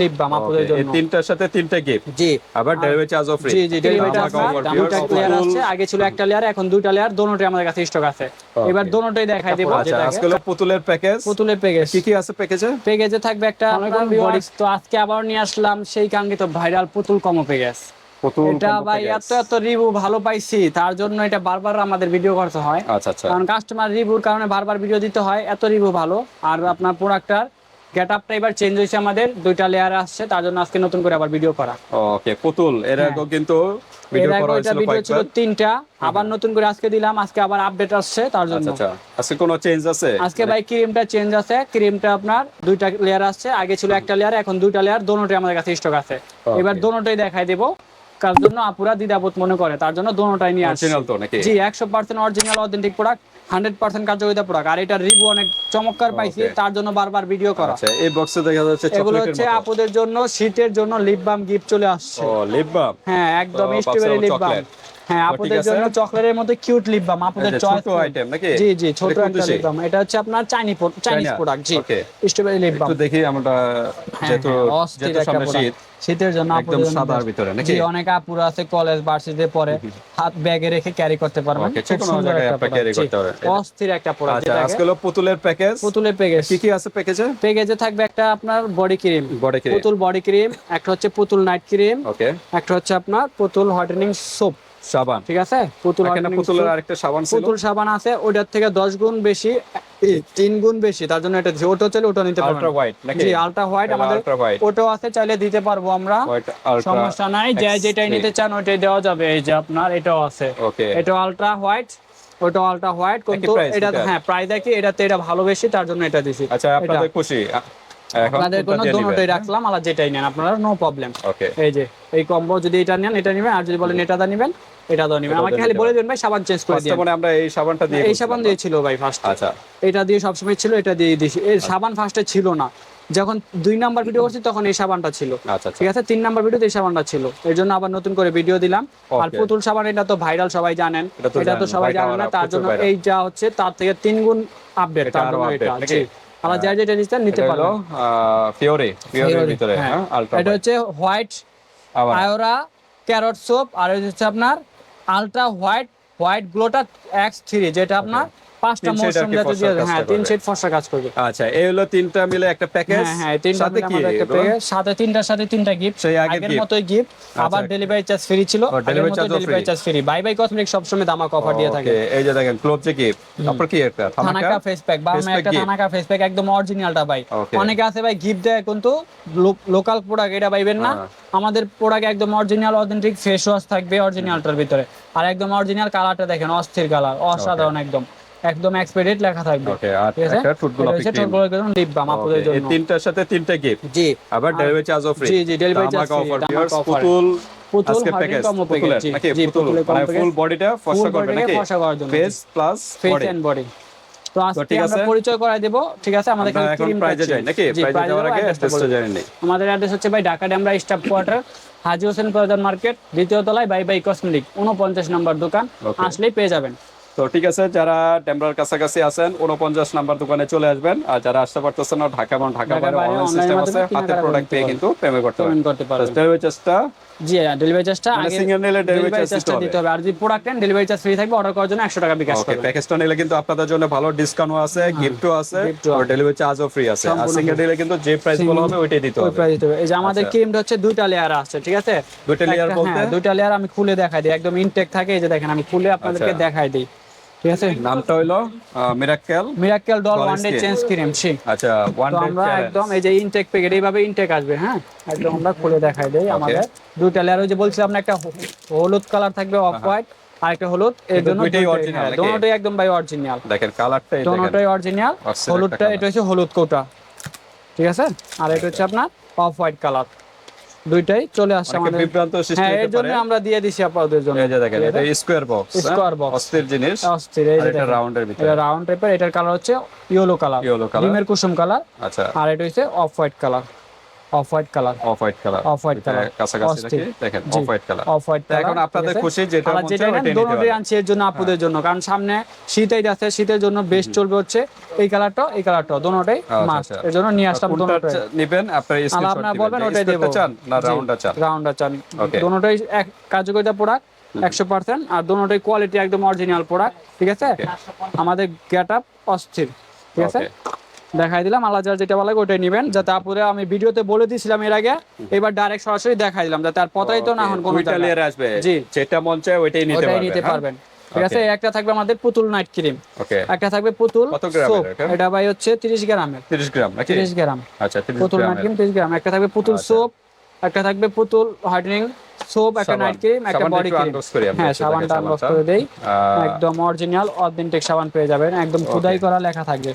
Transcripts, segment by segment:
Lip balm আপনাদের জন্য। তিনটার সাথে তিনটা গিফট জি। আবার ডেলিভারি চার্জও ফ্রি জি জি ডেলিভারিটা দুটা লেয়ার আছে আগে ছিল একটা লেয়ার এখন দুইটা লেয়ার দোনোটাই আমাদের কাছে স্টক আছে। এবার দোনোটাই দেখাই দেব আজকে হলো পুতুলের প্যাকেজ পুতুলের প্যাকেজ কি কি আছে প্যাকেজে প্যাকেজে থাকবে একটা বডি তো আজকে আবার নিয়ে আসলাম সেই কাঙ্ক্ষিত ভাইরাল পুতুল কমো প্যাকেজ পুতুল এটা ভাই এত এত রিভিউ ভালো পাইছি তার জন্য এটা বারবার আমাদের ভিডিও করতে হয়। আচ্ছা আচ্ছা। কারণ কাস্টমার রিভিউর কারণে বারবার ভিডিও দিতে হয় এত রিভিউ ভালো। আর আপনার প্রোডাক্টটার গেট আপটা এবার চেঞ্জ হয়েছে আমাদের। দুইটা লেয়ার আসছে তার জন্য আজকে নতুন করে আবার ভিডিও করা। ওকে পুতুল এর আগেও কিন্তু ভিডিও করা হয়েছিল ভিডিও ছিল তিনটা আবার নতুন করে আজকে দিলাম আজকে আবার আপডেট আসছে তার জন্য। আচ্ছা আচ্ছা। আজকে কোনো চেঞ্জ আছে? আজকে ভাই ক্রিমটা চেঞ্জ আছে ক্রিমটা আপনার দুইটা লেয়ার আসছে আগে ছিল একটা লেয়ার এখন দুইটা লেয়ার দোনোটাই আমাদের কাছে স্টক আছে। এবার দোনোটাই দেখাই দেব। কার জন্য আপুরা দ্বিধাবোধ মনে করে তার জন্য দোনোটাই নিয়ে আসছে। অরিজিনাল তো নাকি? জি একশো percent original authentic product hundred percent কার্যকারিতা প্রোডাক্ট আর এটা রিভিউ অনেক চমৎকার পাইছি তার জন্য বারবার ভিডিও করা। আচ্ছা এই বক্সে দেখা যাচ্ছে এগুলো হচ্ছে আপুদের জন্য শীতের জন্য লিপ বাম গিফট চলে আসছে। ও লিপ বাম হ্যাঁ একদম স্ট্রবেরি লিপ বাম। হ্যাঁ তো আপুদের জন্য চকলেটের মধ্যে কিউট লিপ বাম আপুদের চয়েস আইটেম নাকি? জি জি ছোট একটা লিপ বাম এটা হচ্ছে আপনার চাইনিজ চাইনিজ প্রোডাক্ট জি। স্ট্রবেরি লিপ বাম একটু দেখি আমরা হ্যাঁ, যেহেতু হ্যাঁ, যেহেতু সামনে শীত শীতের জন্য একদম সাদার ভিতরে নাকি? জি অনেক আপুরা আছে কলেজ ভার্সিটিতে পড়ে হাত ব্যাগে রেখে ক্যারি করতে Okay, খুব সুন্দর একটা carry করতে পারবেন। অস্থির একটা প্রোডাক্ট আচ্ছা আজকে হলো পুতুলের প্যাকেজ পুতুলের প্যাকেজ কি কি আছে প্যাকেজে প্যাকেজে থাকবে একটা আপনার body cream body cream Putul body cream একটা হচ্ছে পুতুল নাইট ক্রিম ওকে একটা হচ্ছে আপনার পুতুল হোয়াইটেনিং সোপ সাবান। ঠিক আছে? পুতুল পুতুলের আরেকটা সাবান পুতুল সাবান আছে ওটার থেকে দশ গুণ বেশি তিন গুণ বেশি তার জন্য এটা। ওটা চাইলে ওটা নিতে আলট্রা হোয়াইট নাকি? জি আলট্রা হোয়াইট আমাদের ওটাও আছে চাইলে দিতে পারব আমরা। সমস্যা নাই যে যেটাই নিতে চান ওইটাই দেওয়া যাবে। এই যে আপনার এটাও আছে। ওকে এটা আলট্রা হোয়াইট ওটা আলট্রা হোয়াইট কিন্তু এটা হ্যাঁ প্রাইস দেখি এটাতে এটা ভালো বেশি তার জন্য এটা দিছি। আচ্ছা আপনাদের খুশি? আপনাদের কোনো রাখলাম আলাদা যেটাই নেন আপনারা নো প্রবলেম এই যে এই কম্বো যদি এটা নেন এটা নেবেন আর যদি বলেন এটা দা নেবেন এটা দা নেবেন আমাকে খালি বলে দিন ভাই সাবান চেঞ্জ করে দিন মানে আমরা এই সাবানটা দিয়ে এই সাবান দিয়েছিল ভাই ফার্স্ট আচ্ছা। এটা দিয়ে সবসময় ছিল এটা দিয়ে দিয়েছি এই সাবান ফার্স্টে ছিল না। যখন দুই নাম্বার ভিডিও করছি তখন এই সাবানটা ছিল। আচ্ছা আচ্ছা। ঠিক আছে? তিন নাম্বার ভিডিওতে এই সাবানটা ছিল। এর জন্য আবার নতুন করে ভিডিও দিলাম। আর পুতুল সাবান এটা তো ভাইরাল সবাই জানেন। এটা তো সবাই জানেন না তার জন্য। এইটা হচ্ছে তার থেকে তিন গুণ আপডেট তার জন্য এটা আমরা যার যেটা নিতে পারো হলো পারবেন ফিওরে ভিতরে হ্যাঁ। হ্যাঁ এটা হচ্ছে হোয়াইট আয়োরা ক্যারট সোপ আর হচ্ছে আপনার আলট্রা হোয়াইট হোয়াইট গ্লোটা এক্স থ্রি যেটা আপনার পাঁচটা মৌসুম যাতে দিয়ে হ্যাঁ তিন। শেড ফর্সা কাজ করবে। আচ্ছা এই হলো তিনটা মিলে একটা প্যাকেজ হ্যাঁ হ্যাঁ তিনটা সাথে কি একটা package, সাথে তিনটার সাথে তিনটা গিফট সেই আগের মতোই গিফট আবার আচ্ছা। ডেলিভারি চার্জ ফ্রি ছিল charge ও delivery charge free buy buy cosmetic সবসময় দামাক অফার দিয়ে থাকে। এই যে দেখেন যে গিফট তারপর কি একটা? থানাকা ফেস প্যাক বা একটা থানাকা ফেস প্যাক একদম অরিজিনালটা ভাই। অনেকে আছে ভাই গিফট দেয় কিন্তু লোকাল প্রোডাক্ট এটা পাইবেন না। হ্যাঁ। আমাদের প্রোডাক্ট একদম অরিজিনাল অথেন্টিক ফেস ওয়াশ থাকবে অরিজিনালটার ভিতরে। আর একদম অরিজিনাল কালারটা দেখেন অস্থির কালার অসাধারণ একদম। একদম এক্সপেরিয়েন্ট লেখা থাকবে। ওকে আর একটা ফুড এটা গোলাপি হচ্ছে ক্রিম লিপ বাম আপনাদের এই জন্য। তিনটার সাথে তিনটা গিফট জি। আবার ডেলিভারি চার্জও ফ্রি জি, জি, charge free, অফার ধামাকা offer। পুতুল পুতুল প্যাকেজ combo package, পুতুলের জি, নাকি পুতুল মানে ফুল বডিটা ফর্সা করবে নাকি ফর্সা করার জন্য, face plus face body and body তো আজকে ঠিক আমরা। পরিচয় দেব। ঠিক আছে আমাদের আমরা এখানে এখন প্রাইজে যাই নাকি? প্রাইজে যাওয়ার আগে অ্যাড্রেসটা বলে আমাদের অ্যাড্রেস হচ্ছে ভাই Dhaka Demra staff quarter Haji Hossain Prodhan market দ্বিতীয় তলায় বাই বাই কসমেটিক উনপঞ্চাশ নম্বর দোকান। আসলেই পেয়ে যাবেন। তো ঠিক আছে যারা ডেমরার কাছাকাছি আছেন উনপঞ্চাশ নাম্বার দোকানে চলে আসবেন। আর যারা আসতে পারতেছেন না ঢাকা এবং ঢাকা বাইরে অনলাইন সিস্টেম আছে হাতে প্রোডাক্ট পেয়ে কিন্তু পেমেন্ট করতে পারবেন। ডেলিভারি চার্জটা জি ডেলিভারি চার্জটা মানে আগে single নিলে ডেলিভারি চার্জটা দিতে হবে। আর যদি প্রোডাক্ট নেন ডেলিভারি চার্জ ফ্রি থাকবে অর্ডার করার জন্য একশো টাকা বিকাশ ওকে করবেন প্যাকেজটা নিলে কিন্তু আপনাদের জন্য ভালো ডিসকাউন্ট আছে গিফটও আছে ও আর ডেলিভারি চার্জও ফ্রি আছে। আর সিঙ্গেল নিলে কিন্তু যে প্রাইস বলা হবে ওইটাই দিতে হবে। প্রাইস দিতে হবে। এই যে আমাদের আচ্ছা। ক্রিমটা হচ্ছে দুইটা লেয়ার আছে ঠিক আছে? দুইটা layer একটা- বলতে? হ্যাঁ, দুইটা লেয়ার আমি খুলে দেখাই দিই। একদম ইনটেক থাকে এই যে দেখেন আমি খুলে আপনাদেরকে আচ্ছা। দেখাই দিই। ঠিক আছে? নামটা হইল miracle miracle doll one day change cream আচ্ছা ওয়ান ডে আমরা একদম এই যে ইনটেক প্যাকেট এইভাবে ইনটেক আসবে হ্যাঁ? একদম আমরা খুলে দেখাই দেই আমাদের। দুইটা লেয়ার ওই যে বলছিলাম না একটা হলুদ কালার থাকবে অফ হোয়াইট আর একটা হলুদ এর জন্য হ্যাঁ, নাকি? দোনোটাই একদম ভাই অরিজিনাল দেখেন কালারটাই দেখেন। দোনোটাই অরিজিনাল হলুদটা এটা হচ্ছে হলুদ কোটা। ঠিক আছে? আর এটা হচ্ছে আপনার অফ হোয়াইট কালার দুইটাই চলে আসছে আমাদের বিভ্রান্ত সৃষ্টি হ্যাঁ এর জন্য আমরা দিয়ে দিছি আপনাদের জন্য। এই যে দেখেন এটা স্কোয়ার বক্স স্কয়ার বক্স অস্থির জিনিস। অস্থির এই যে এটা রাউন্ডের ভিতরে। এটা রাউন্ড টাইপের এটার কালার হচ্ছে ইয়েলো কালার ইয়েলো কালার ডিমের কুসুম কালার আচ্ছা। আর এটা হচ্ছে off white colour off white colour off white colour Off white color। কাছাকাছি। রাখি দেখেন off white colour off white তা এখন আপনাদের খুশি যেটা মন চায় নিতে আনছি এর জন্য আপুদের জন্য কারণ সামনে শীতেই যাচ্ছে শীতের জন্য বেস্ট চলবে হচ্ছে এই কালারটা এই কালারটা দোনোটাই আচ্ছা, মাস্ট আচ্ছা। এর জন্য নিয়ে আসলাম দোনোটাই। নিবেন? আপনার স্ক্রিনশট আপনারা বলবেন ওটাই দেবো। চান না রাউন্ডটা চান? রাউন্ডটা চান। দোনোটাই এক কার্যকরিতা প্রোডাক্ট একশো পার্সেন্ট আর দোনোটাই কোয়ালিটি একদম অরিজিনাল প্রোডাক্ট ঠিক আছে? আমাদের গেট আপ অস্থির ঠিক আছে. দেখাই দিলাম আল্লাহ যার যেটা ভালো লাগে ওটাই নেবেন। যাতে আপুরে আমি ভিডিওতে বলে দিয়েছিলাম এর আগে এবার ডাইরেক্ট সরাসরি দেখাই দিলাম যাতে আর পতাই তো না হন কোনো লেয়ার আসবে। জি। যেটা মন চায় ওইটাই নিতে পারবেন নিতে হ্যাঁ? পারবেন। ঠিক আছে একটা থাকবে আমাদের পুতুল নাইট ক্রিম ওকে একটা থাকবে পুতুল সোপ এটা? ভাই হচ্ছে 30 গ্রামের। 30 গ্রাম নাকি? 30 গ্রাম। আচ্ছা 30 পুতুল নাইট ক্রিম 30 গ্রাম। একটা থাকবে পুতুল আচ্ছা। সোপ একটা থাকবে পুতুল হোয়াইটেনিং সোপ একটা নাইট ক্রিম একটা বডি ক্রিম হ্যাঁ সাবানটা আনবক্স করে দেই। একদম অরিজিনাল অথেন্টিক সাবান পেয়ে যাবেন। একদম খোদাই করা লেখা থাকবে।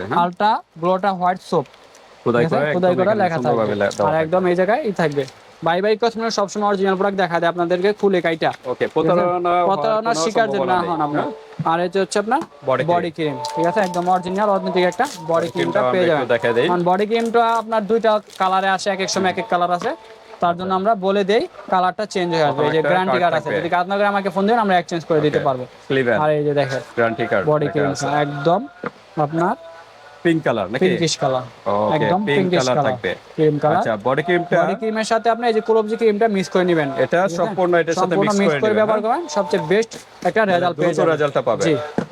হ্যাঁ? আল্ট্রা গ্লোটা হোয়াইট সোপ খোদাই? করে লেখা থাকবে। দেওয়া আর একদম এই জায়গায় ই থাকবে। বাই বাই সবসময় অরিজিনাল প্রোডাক্ট দেখা দেয় আপনাদেরকে খুলে কাইটা ওকে প্রতারণা প্রতারণার শিকার যেন না হন আপনার হ্যাঁ? আর এটা হচ্ছে আপনার বডি ক্রিম ঠিক আছে? একদম অরিজিনাল অথেন্টিক একটা বডি ক্রিমটা পেয়ে যাবেন। কারণ বডি ক্রিমটা আপনার দুইটা কালারে আসে এক এক সময় এক এক কালার আছে তার জন্য আমরা বলে দেই কালারটা চেঞ্জ হয়ে আসবে। এই যে গ্যারান্টি কার্ড আছে। যদি আমাকে ফোন দেবেন আমরা এক্সচেঞ্জ করে দিতে পারব। আর এই যে দেখেন guarantee card বডি ক্রিম একদম আপনার? পিঙ্ক কালার নাকি? পিঙ্কিশ কালার একদম পিঙ্ক কালার থাকবে। ক্রিম কালার আচ্ছা, বডি ক্রিমটা বডি ক্রিমের সাথে আপনি এই যে কোলবজি ক্রিমটা মিক্স করে নেবেন। এটা সম্পূর্ণ এটার সাথে মিক্স করে ব্যবহার করেন। করবেন সবচেয়ে বেস্ট একটা রেজাল্ট পেয়ে যাবেন। রেজাল্টটা পাবে।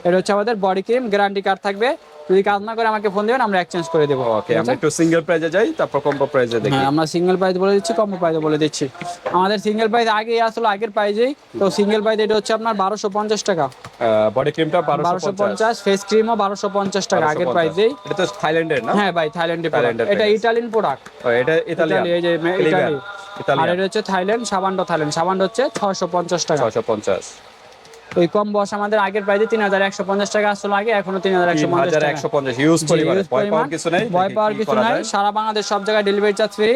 এটা হচ্ছে আমাদের বডি ক্রিম গ্যারান্টি কার্ড থাকবে। যদি কাজ না করে আমাকে ফোন দিবেন আমরা এক্সচেঞ্জ করে দেবো। ওকে আমরা একটু সিঙ্গেল প্রাইজে যাই তারপর কম্বো প্রাইজে দেখি। হ্যাঁ আমরা সিঙ্গেল প্রাইস বলে দিচ্ছি কম্বো প্রাইস বলে দিচ্ছি। আমাদের সিঙ্গেল প্রাইস আগে আসলো আগের প্রাইজেই তো সিঙ্গেল প্রাইস এটা হচ্ছে আপনার বারোশো পঞ্চাশ টাকা। বডি ক্রিমটা বারোশো 1250 পঞ্চাশ ফেস ক্রিমও বারোশো পঞ্চাশ টাকা আগের 1250 প্রাইসেই এটা তো থাইল্যান্ডের না? হ্যাঁ ভাই থাইল্যান্ডে থাইল্যান্ডের এটা package। ইটালিয়ান প্রোডাক্ট ও, এটা ইতালিয়ান এই যে মে- Clever, ইতালি আর এটা হচ্ছে থাইল্যান্ড সাবানটা থাইল্যান্ড। সাবানটা হচ্ছে ছয়শো পঞ্চাশ টাকা। 650 ওই কম বয়স আমাদের আগের প্রাইসে তিন হাজার একশো পঞ্চাশ টাকা আসলো আগে এখনও তিন হাজার একশো পঞ্চাশ টাকা। 3150 ইউজ জি, পরিমাণে। use ভয় পাওয়ার কিছু নেই ভয় পাওয়ার কিছু নাই। সারা বাংলাদেশ সব জায়গায় ডেলিভারি চার্জ ফ্রি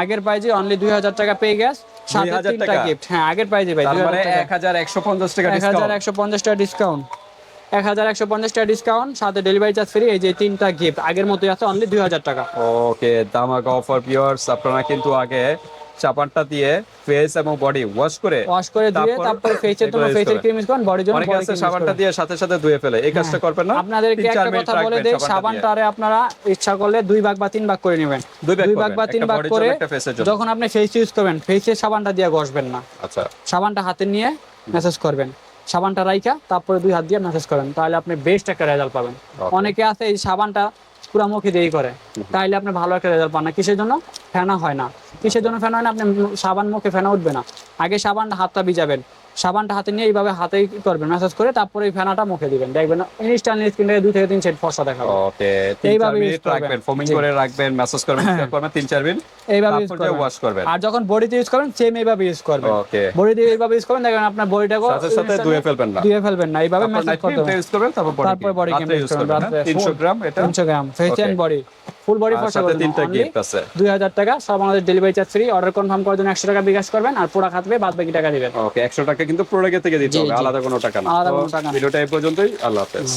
আগের প্রাইজে অনলি দুই হাজার টাকা পেয়ে গেছ সাথে 2000 তিনটা টাকা? গিফট হ্যাঁ আগের প্রাইজে ভাই মানে হাজার টাকা। 1150 টাকা এক হাজার ডিসকাউন্ট একশো পঞ্চাশ টাকা ডিসকাউন্ট এক হাজার একশো পঞ্চাশ টাকা ডিসকাউন্ট সাথে ডেলিভারি চার্জ ফ্রি এই যে তিনটা গিফট আগের মতোই আছে অনলি দুই হাজার টাকা। ওকে দামাকা অফার ভিউয়ার্স আপনারা কিন্তু আগে চাপানটা দিয়ে ফেস এবং বডি ওয়াশ করে ওয়াশ করে দিয়ে তারপর ফেসের জন্য ফেসের ক্রিম ইউজ করেন বডির জন্য অনেকে আছে সাবানটা। দিয়ে সাথে সাথে ধুয়ে ফেলে এই কাজটা করবেন না? আপনাদেরকে একটা কথা বলে দেই। সাবানটারে আপনারা ইচ্ছা করলে দুই ভাগ বা তিন ভাগ করে নেবেন। দুই ভাগ বা তিন ভাগ করে। যখন আপনি ফেস ইউজ করবেন ফেসের সাবানটা দিয়ে ঘষবেন না। আচ্ছা। সাবানটা হাতে নিয়ে মেসেজ করবেন। সাবানটা রাইখা তারপরে দুই হাত দিয়ে মেসেজ করেন তাহলে আপনি বেস্ট একটা রেজাল্ট পাবেন। অনেকে আছে এই সাবানটা পুরা মুখে দিয়েই করে। তাইলে আপনি ভালো একটা রেজাল্ট পান না। কিসের জন্য? ফেনা হয় না। কিসের জন্য ফেনা হয় না? আপনি সাবান মুখে ফেনা উঠবে না। আগে সাবানটা হাতটা ভিজাবেন। সাবানটা হাতে নিয়ে এইভাবে হাতেই করবেন মেসেজ করে তারপরে এই ফেনাটা মুখে দিবেন। দেখবেন ইনস্ট্যান্টলি স্ক্রিন থেকে দুই থেকে তিন সেট ফর্সা দেখাবে। ওকে এইভাবে রাখবেন ফোমিং করে রাখবেন মেসেজ করবেন চেক করবেন তিন চার মিনিট। এইভাবে ইউজ করবেন। ওয়াশ করবেন। আর যখন বডিতে ইউজ করবেন সেম এইভাবে ইউজ করবেন। ওকে। বডিতে এইভাবে ইউজ করবেন দেখবেন আপনার বডিটাকে সাথে সাথে ধুয়ে ফেলবেন না। ধুয়ে ফেলবেন না। এইভাবে করতে হবে। ইউজ করবেন তারপর বডি তারপর বডি রাত্রে ইউজ করবেন হ্যাঁ? 300 গ্রাম এটা। 300 gram face. And body. Full body ফর্সা সাথে তিনটা গিফট আছে। 2000 টাকা সব আমাদের delivery charge free order confirm করার জন্য 100 টাকা বিকাশ করবেন আর পুরো খাতবে বাদ বাকি টাকা দিবেন। ওকে 100 টাকা কিন্তু প্রোডাক্ট থেকে দিতে হবে। আলাদা কোনো টাকা না। আলাদা কোনো টাকা। ভিডিওটা এই পর্যন্তই। আল্লাহ হাফেজ।